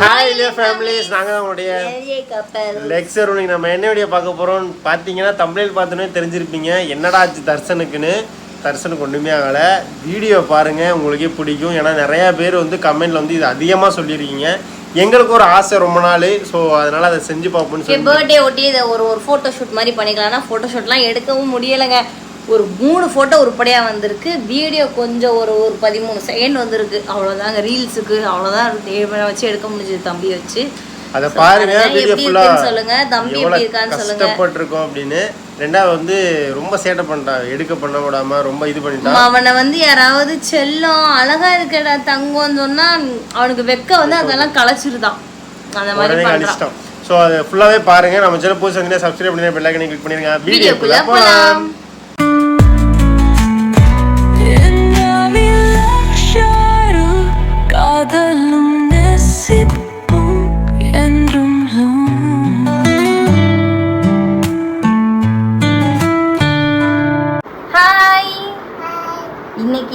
Families நாங்கள் தான் உங்களுடைய லெக்சர் இன்னைக்கு நம்ம என்ன வீடியோ பார்க்க போகிறோம் பார்த்தீங்கன்னா தமிழில் பார்த்தோன்னே தெரிஞ்சிருப்பீங்க. என்னடா ஆச்சு தர்சனுக்குன்னு தர்சனுக்கு ஒன்றுமே ஆகலை. வீடியோ பாருங்கள் உங்களுக்கே பிடிக்கும். ஏன்னா நிறையா பேர் வந்து கமெண்ட்ல வந்து இது அதிகமாக சொல்லியிருக்கீங்க. எங்களுக்கு ஒரு ஆசை ரொம்ப நாள். ஸோ அதனால் அதை செஞ்சு பார்ப்போம்னு சொல்லி பர்த்டே ஒட்டி இதை ஒரு ஒரு ஃபோட்டோ ஷூட் மாதிரி பண்ணிக்கலாம்னா ஃபோட்டோ ஷூட்லாம் எடுக்கவும் முடியலைங்க. ஒரு மூணு ஃபோட்டோ உருப்படியாக வந்திருக்கு. வீடியோ கொஞ்சம் ஒரு ஒரு பதிமூணு செகண்ட் வந்திருக்கு. அவ்வளோதாங்க ரீல்ஸுக்கு அவ்வளோதான் வச்சு எடுக்க முடிஞ்சது தம்பி வச்சு. அதை பாருங்க. வீடியோ இருக்குன்னு சொல்லுங்க. தம்பி எப்படி இருக்கான்னு சொல்லுங்க. கஷ்டப்பட்டிருக்கோம் அப்படின்னு. ரெண்டாவது வந்து ரொம்ப சேட்டை பண்ணிட்டான் எடுக்க பண்ண விடாம ரொம்ப இது பண்ணிட்டான் அவனை வந்து யாராவது செல்லம் அழகா இருக்கடா தங்கம்னு சொன்னா அவனுக்கு வெக்க வந்து அதெல்லாம் களைச்சிருதான். அந்த மாதிரி அடிச்சிட்டோம் ஸோ அதை ஃபுல்லாகவே பாருங்க. நம்ம சேனல் புதுசு சப்ஸ்கிரைப் பண்ணி பெல் ஐக்கனை கிளிக் பண்ணிருங்க. வீடியோக்குள்ள வீடியோக்குள்ள போகலாம்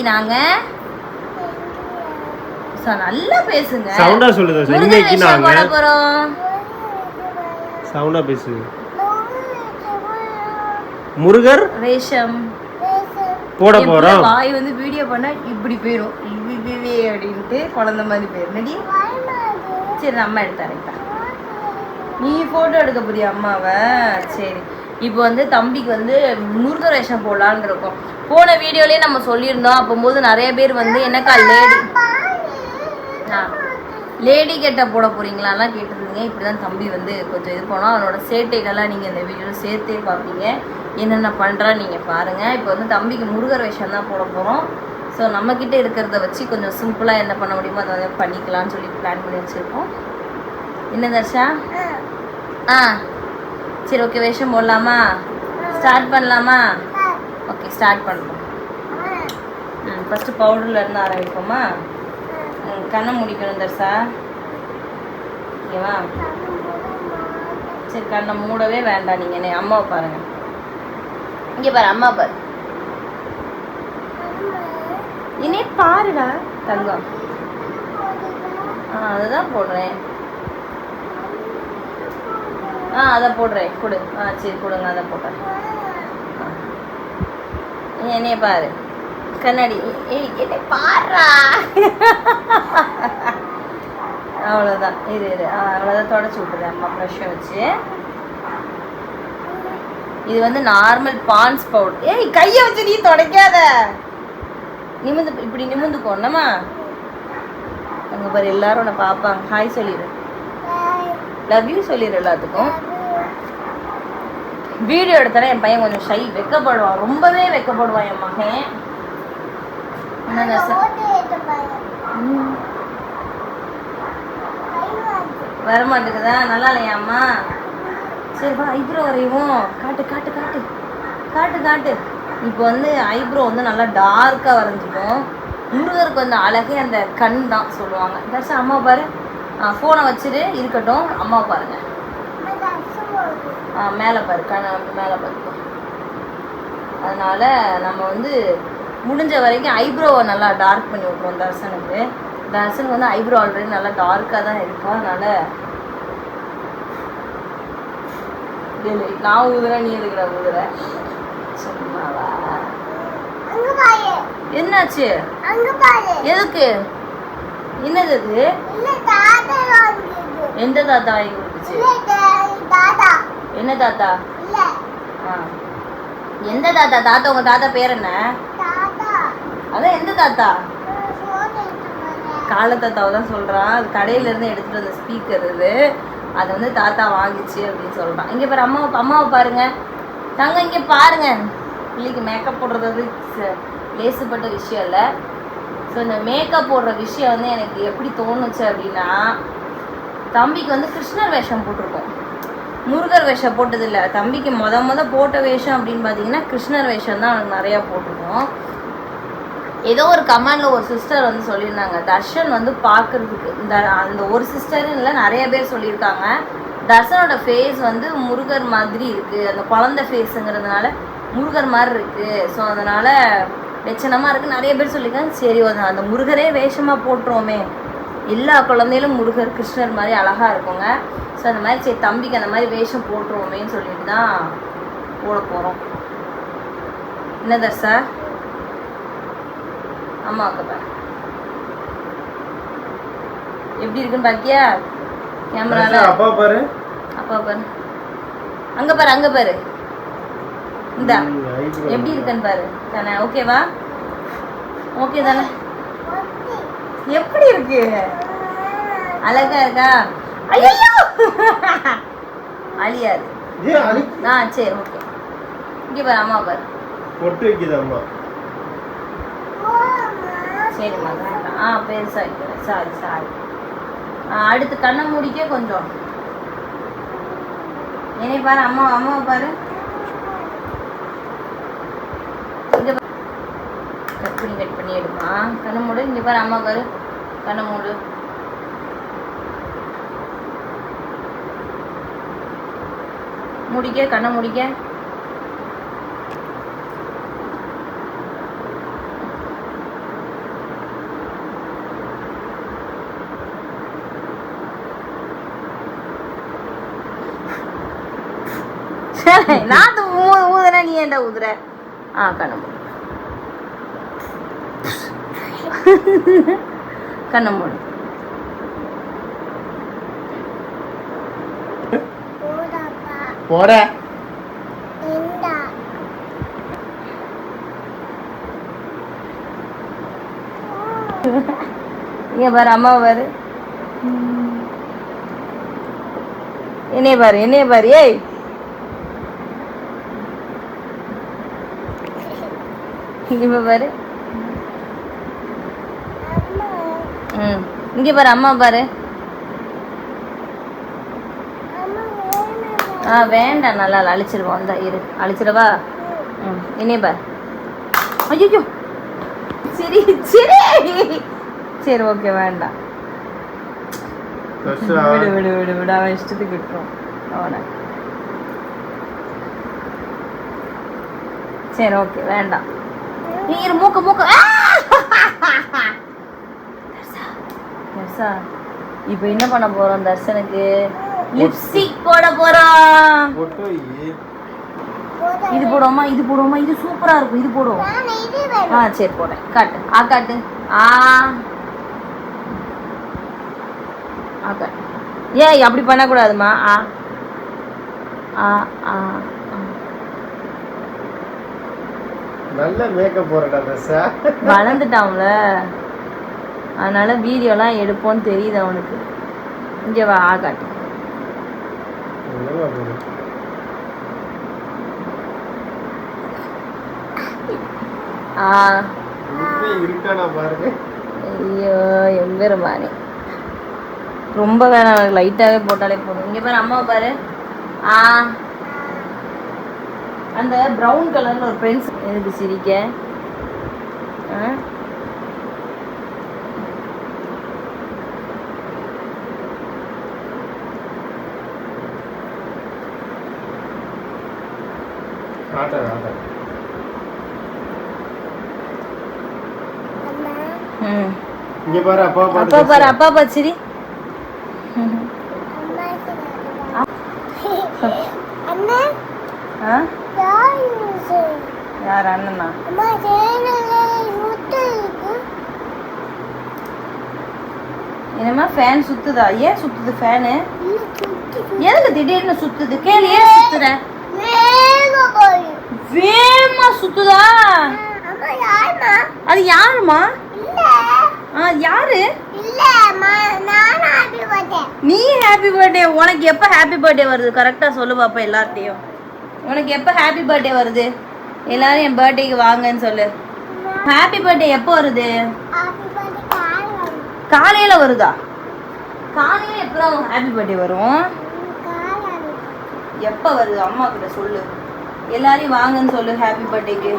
நாங்க ச- நல்லா பேசுங்க. சவுண்டா சார். முருகன் இன்னைக்கு நாங்க போட போறோம். சவுண்டா பேசு. முருகர் வேஷம். போட போறோம். வாய் வந்து வீடியோ பண்ணா இப்படி போயிடும் இப்படி அப்படின்ட்டு குழந்தை மாதிரி போயிடும் நடி சரி நம்ம எடுத்து அரைப்பேன் நீ போட்டோ எடுக்க போறியா அம்மாவை? சரி. இப்போ வந்து தம்பிக்கு வந்து முருகர் வேஷம் போடலான்னு இருக்கோம். போன வீடியோலயே நம்ம சொல்லியிருந்தோம். அப்போது நிறைய பேர் வந்து என்னக்கா லேடி ஆ லேடி கெட்ட போட போறீங்களாலாம் கேட்டிருந்தீங்க. இப்படி தான் தம்பி வந்து கொஞ்சம் இது போனோம் அவனோட சேட்டைகள்லாம் நீங்கள் இந்த வீடியோவில் சேர்த்தே பார்ப்பீங்க. என்னென்ன பண்ணுறான்னு நீங்கள் பாருங்கள் இப்போ வந்து தம்பிக்கு முருகர் வேஷம் தான் போட போகிறோம் ஸோ நம்மக்கிட்ட இருக்கிறத வச்சு கொஞ்சம் சிம்பிளாக என்ன பண்ண முடியுமோ அதை வந்து பண்ணிக்கலாம்னு சொல்லி பிளான் பண்ணி வச்சுருக்கோம். என்ன தர்ஷா? ஆ. சரி ஓகே வேஷம் போடலாமா? ஸ்டார்ட் பண்ணலாமா? ஓகே ஸ்டார்ட் பண்ணுறோம் ம் ஃபஸ்ட்டு பவுடர்லேருந்து ஆரம்பிப்போமா? ம், கண்ணை முடிக்கணும் தர்சா ஓகேவா சரி கண்ணை மூடவே வேண்டாம் நீங்கள் என்ன அம்மாவை பாருங்கள் இங்கே பாரு அம்மா பாரு. இனி பாருடா தங்கம். ஆ அதுதான் போடுறேன். ஆ அதை போடுறேன். கொடு. ஆ சரி கொடுங்க அதை போடுறேன் என்னைய பாரு. கண்ணாடி. ஏய் என்னை பாருடா. அவ்வளோதான் இது இது அவ்வளோதான் தொடச்சி விட்டுறேன். அம்மா ப்ரஷ்ஷை வச்சு. இது வந்து நார்மல் பான்ஸ் பவுடர் ஏய் கையை வச்சு நீ துடைக்காத. நிமிந்து இப்படி நிமிந்துக்கோ என்னம்மா? அங்கே பாரு எல்லாரும் உன்னை பார்ப்பாங்க. ஹாய் சொல்லிடு லவ் யூ சொல்லிடு எல்லாத்துக்கும். வீடியோ எடுத்தாலே என் பையன் கொஞ்சம் ஷை வெக்கப்படுவான். ரொம்பவே வெக்கப்படுவான் என் மகன். என்னங்க சார்? ம். வரமாட்டேங்குதா நல்லா இல்லையாம்மா சரி வா ஐப்ரோ வரையுவோம் காட்டு காட்டு காட்டு. காட்டு காட்டு. இப்போ வந்து ஐப்ரோ வந்து நல்லா டார்க்காக வரைஞ்சிக்கும் முருகருக்கு வந்து அழகே அந்த கண் தான் சொல்லுவாங்க. தர்ஷா அம்மா பாரு. ஃபோனை வச்சுட்டு இருக்கட்டும். அம்மா பாருங்க. ஆ மேலே பாரு கண் மேலே பாரு. அதனால நம்ம வந்து முடிஞ்ச வரைக்கும் ஐப்ரோவை நல்லா டார்க் பண்ணி விட்ருவோம் தர்சனுக்கு. தர்சனுக்கு வந்து ஐப்ரோ ஆல்ரெடி நல்லா டார்க்காக தான் இருக்கும். அதனால நான் ஊதுறேன் நீ எதுக்குடா ஊதுற? சும்மாவா? என்னாச்சு? எதுக்கு? என்னது அது? எந்த தாத்தா வாங்கி கொடுத்துச்சு? என்ன தாத்தா? எந்த தாத்தா? தாத்தா உங்க தாத்தா பேர் என்ன? அதான் எந்த தாத்தா? கால தாத்தாவை தான் சொல்றான் அது கடையில இருந்து எடுத்துட்டு வந்த ஸ்பீக்கர் இது. அதை வந்து தாத்தா வாங்கிச்சு அப்படின்னு சொல்றான் இங்க பாரு அம்மாவை அம்மாவை பாருங்க. தங்க இங்க பாருங்க. பிள்ளைக்கு மேக்கப் போடுறது லேசுப்பட்ட விஷயம் இல்லை. ஸோ இந்த மேக்கப் போடுற விஷயம் வந்து எனக்கு எப்படி தோணுச்சு அப்படின்னா தம்பிக்கு வந்து கிருஷ்ணர் வேஷம் போட்டிருக்கோம். முருகர் வேஷம் போட்டதில்ல. தம்பிக்கு மொத மொத போட்ட வேஷம் அப்படின்னு பார்த்தீங்கன்னா கிருஷ்ணர் வேஷம் தான் அவனுக்கு நிறையா போட்டிருக்கோம். ஏதோ ஒரு கமெண்டில் ஒரு சிஸ்டர் வந்து சொல்லியிருந்தாங்க. தர்ஷன் வந்து பார்க்குறதுக்கு இந்த அந்த ஒரு சிஸ்டர்னு இல்லை நிறைய பேர் சொல்லியிருக்காங்க. தர்ஷனோட ஃபேஸ் வந்து முருகர் மாதிரி இருக்குது அந்த குழந்தை ஃபேஸுங்கிறதுனால முருகர் மாதிரி இருக்குது ஸோ அதனால் லட்சணமாக இருக்குது நிறைய பேர் சொல்லியிருக்காங்க சரி அந்த- அந்த முருகரே வேஷமாக போட்டுருவோமே. எல்லா குழந்தைகளும் முருகர் கிருஷ்ணர் மாதிரி அழகா இருக்குங்க. ஸோ அந்த மாதிரி சரி தம்பிக்கு அந்த மாதிரி வேஷம் போட்டுருவோமேன்னு சொல்லிட்டு தான் போட போகிறோம் என்ன தர்சா அம்மா அக்கா எப்படி இருக்குன்னு பாக்கியா கேமரால அப்பா பாரு. அப்பா பாரு. அங்க பாரு அங்க பாரு. இந்தா. எப்படி இருக்குன்னு பாரு. தானே ஓகேவா ஓகே தானே? எப்படி இருக்கு? அழகா இருக்கா? ஐயோ அழியாது ஆ சரி ஓகே. இங்கே பாரு அம்மா பாரு. பொட்டு வைக்குது அம்மா? சரிம்மா ஆ பெருசா வைக்கிறேன் சாரி சாரி. அடுத்து கண்ணை மூடிக்க கொஞ்சம். என்னை பாரு அம்மா அம்மாவை பாரு. இங்க. கட் பண்ணி கட் பண்ணி எடுமா. கண்ணை மூடு இங்க பாரு அம்மா பாரு. கண்ணை மூடு முடிக்க கண்ணை முடிக்க. நான் ஊ ஊதுனா நீ என்ன ஊதுற? ஆ கண்ணு கண்ணை மூடு போட. இங்க பாரு அம்மா பாரு. என்னைய பாரு என்னைய பாரு ஏய். இங்க பாரு. ம். இங்க பாரு அம்மா பாரு. ஆ வேண்டாம் நல்லா அழிச்சிருவோம். அந்த இரு. அழிச்சிடவா? ம். என்னைய பாரு. ஐயோ சரி சரி. சரி ஓகே வேண்டாம். விடு விடு விடு விடு. அவன் இஷ்டத்துக்கு விட்டுரும். அவனை. சரி ஓகே வேண்டாம். நீ இரு மூக்க மூக்க. தர்சா இப்போ என்ன பண்ண போறோம் தர்சனுக்கு லிப்ஸ்டிக் போட போறோம். இது. போடுவோமா? இது போடுவோமா? இது சூப்பரா இருக்கும். இது போடுவோம். ஆ சரி போடுறேன். காட்டு. ஆ காட்டு. ஆ. ஆ காட்டு. ஏய் அப்படி பண்ணக்கூடாதுமா. ஆ. ஆ ஆ ஆ. நல்ல மேக்கப் போறடா வளர்ந்துட்டான்ல. அதனால் வீடியோலாம் எடுப்போன்னு தெரியுது அவனுக்கு. இங்கே வா ஆ காட்டு. ஆ. ஐயோ எம்பெருமானே ரொம்ப வேணாம் எனக்கு லைட்டாகவே போட்டாலே போதும். இங்கே பாரு அம்மா பாரு. ஆ. அந்த ப்ரௌன் கலரில் ஒரு பென்சில் எதுக்கு சிரிக்க. ஆ. இங்க பாரு அப்பா அப்பா பாரு அப்பா பாரு சிரி. ஆ? யார் அண்ணனா? என்னம்மா ஃபேன் சுத்துதா? ஏன் சுத்துது ஃபேனு எதுக்கு திடீர்னு சுத்துது? கேளு ஏன் சுத்துற? வேகமா சுத்துதா? அது யாருமா ஆ யாரு? நீ ஹாப்பி பர்த்டே உனக்கு எப்போ ஹாப்பி பர்த்டே வருது? கரெக்டாக சொல்லு பாப்பா எல்லார்ட்டையும். உனக்கு எப்போ ஹாப்பி பர்த்டே வருது? எல்லாரும் என் பர்த்டேக்கு வாங்கன்னு சொல்லு. ஹாப்பி பர்த்டே எப்போ வருது? காலையில வருதா. காலையில எப்போ ஹாப்பி பர்த்டே வரும்? எப்போ வருது? அம்மா கிட்ட சொல்லு. எல்லாரையும் வாங்கன்னு சொல்லு ஹாப்பி பர்த்டேக்கு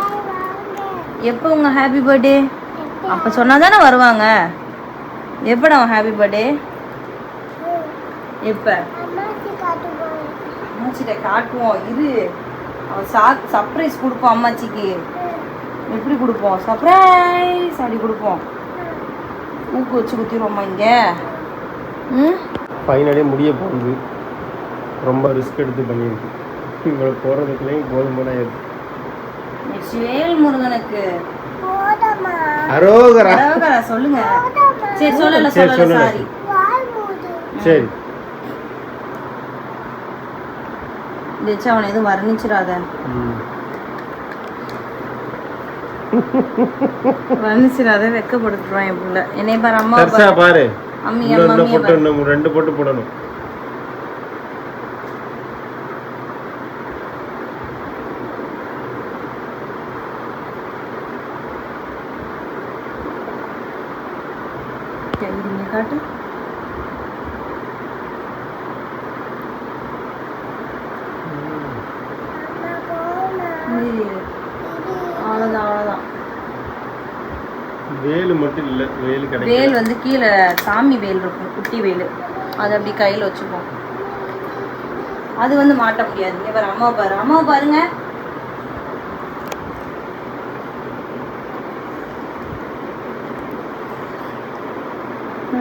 எப்போ உங்க ஹாப்பி பர்த்டே அப்போ சொன்னா தானே வருவாங்க? எப்படா உன் ஹாப்பி பர்த்டே எப்போ? அம்மாச்சிட்ட காட்டுவோம். இரு அவன் சா சர்ப்ரைஸ் கொடுப்போம் அம்மாச்சிக்கு. எப்படி கொடுப்போம்? சர்ப்ரைஸ் அப்படி கொடுப்போம். ஊக்கு வச்சு குத்திடுவோமா இங்க? ம்? ஃபைனலே முடிய போகுது. ரொம்ப ரிஸ்க் எடுத்து பண்ணியிருக்கு. இவ்வளோ போகிறதுக்குள்ளேயும் போதுமான நெக்ஸ்ட் வேல் முருகனுக்கு. அரோகரா. சொல்லுங்க. சரி சொல்லல சரி, சொல்லல. சாரி சரி. வச்சு அவனை எதுவும் வர்ணிச்சிடாத. வர்ணிச்சிடாத வெக்கப்படுத்துறான் என் புள்ள. என்னைய பாரு அம்மா பாரு. அம்மி அம்மா ரெண்டு போட்டு போடணும். காட்டு இரு. அவ்வளவுதான் அவ்வளவுதான். வேலு மட்டும் இல்லை வேலு கிடைக்கும் வேல் வந்து கீழே சாமி வேல் இருக்கும் குட்டி வேல். அதை அப்படி கையில் வச்சுப்போம். அது வந்து மாட்ட முடியாது. இங்க பாரு அம்மாவை பாரு. அம்மாவை பாருங்க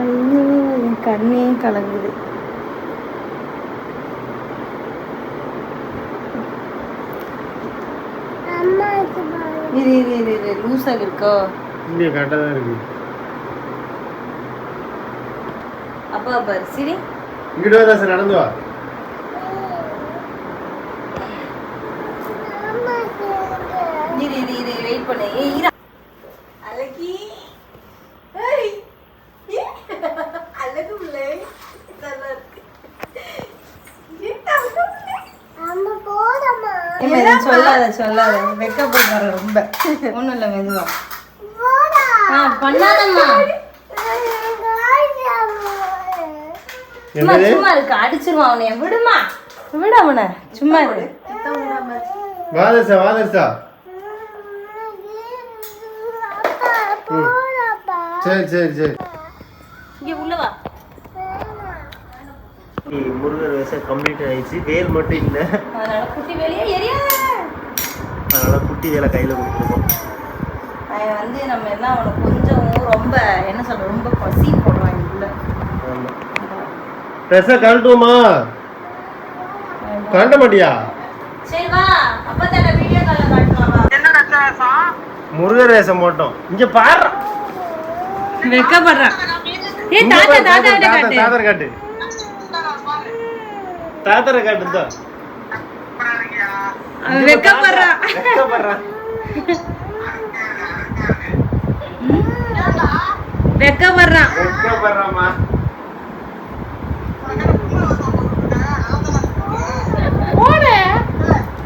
ஐயோ, என் கண்ணே கலங்குது. இரு இரு இரு இரு. லூஸாக இருக்கோ? இங்கே கரெக்டாக தான் இருக்கு. அப்பா பாரு சரி. இங்கிட்டு வா சார் நடந்து வா. இரு இரு இரு வெயிட் பண்ணு. ஏய் இரு அழகி ஏய் ஏ, அழகு பிள்ளை நல்லா இருக்கு ஏய், சொல்லாத சொல்லாத. வெக்கப்படுற ரொம்ப. ஒண்ணும் இல்ல மெதுவா. ஆ பண்ணாதம்மா. சும்மா சும்மா இருக்கு. அடிச்சிருவான் அவனைய விடுமா. விடு அவனை. சும்மா இரு. வாதர்சா வாதர்சா சரி சரி சரி. இங்க உள்ள வா. முருகர் வேஷம் கம்ப்ளீட் ஆயிடுச்சு. வேல் மட்டும் இல்லை. அதனால குட்டி வெளியே எரியாத. அதனால குட்டி வேலை கையில் கொடுத்துருக்கோம். அவன் வந்து நம்ம என்ன அவனை கொஞ்சம் ரொம்ப என்ன சொல்ற ரொம்ப பசி போடுவான் ஆமாம் ட்ரெஸ்ஸை கழட்டுவோமா? கழட்ட மாட்டியா? சரி வா அப்பா தான வீடியோ கால்ல காட்டுவான் வா முருகர் வேஷம் போட்டோம். இங்க பாரு. வெக்கப்படுறான். இங்க தாத்தா தாத்தா தாத்தா, கிட்ட. தாத்தரை காட்டு தாத்தரை காட்டு இந்தா. அவன் வெக்கப்படுறான் வெக்கப்படுறான் வெக்கப்படுறான் வெக்கப்படுறாமா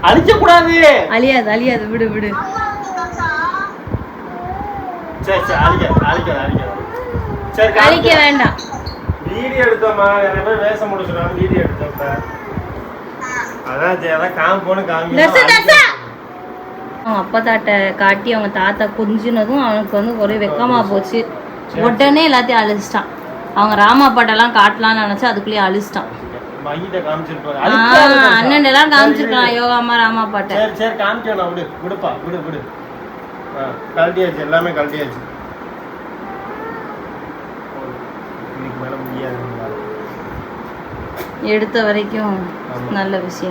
அழிக்க கூடாது அழியாது அழியாது. விடு விடு. சரி சரி அழிக்க அழிக்க அழிக்க சரி அழிக்க வேண்டாம். வீடியோ எடுத்தோமா நிறைய பேர் வேஷம் முடிச்சுடுவாங்க வீடியோ எடுத்தோம் அவங்க அப்பா தாட்ட காட்டி அவங்க தாத்தா கொஞ்சினதும் அவனுக்கு வந்து ஒரே வெக்கமா போச்சு. உடனே எல்லாத்தையும் அழிச்சிட்டான். அவங்க ராமா பாட்டெல்லாம் காட்டலாம்னு நினைச்சு அதுக்குள்ளேயே அழிச்சிட்டான். அண்ணன் எல்லாம் சரி, காமிச்சிருக்கலாம். யோகாமா ராமா பாட்டை. சரி சரி காமிக்க நான் விடு. விடுப்பா விடு விடு. ஆ கழட்டியாச்சு எல்லாமே கழட்டியாச்சு. இதுக்கு மேல முடியாது. எடுத்த வரைக்கும். நல்ல விஷயம்.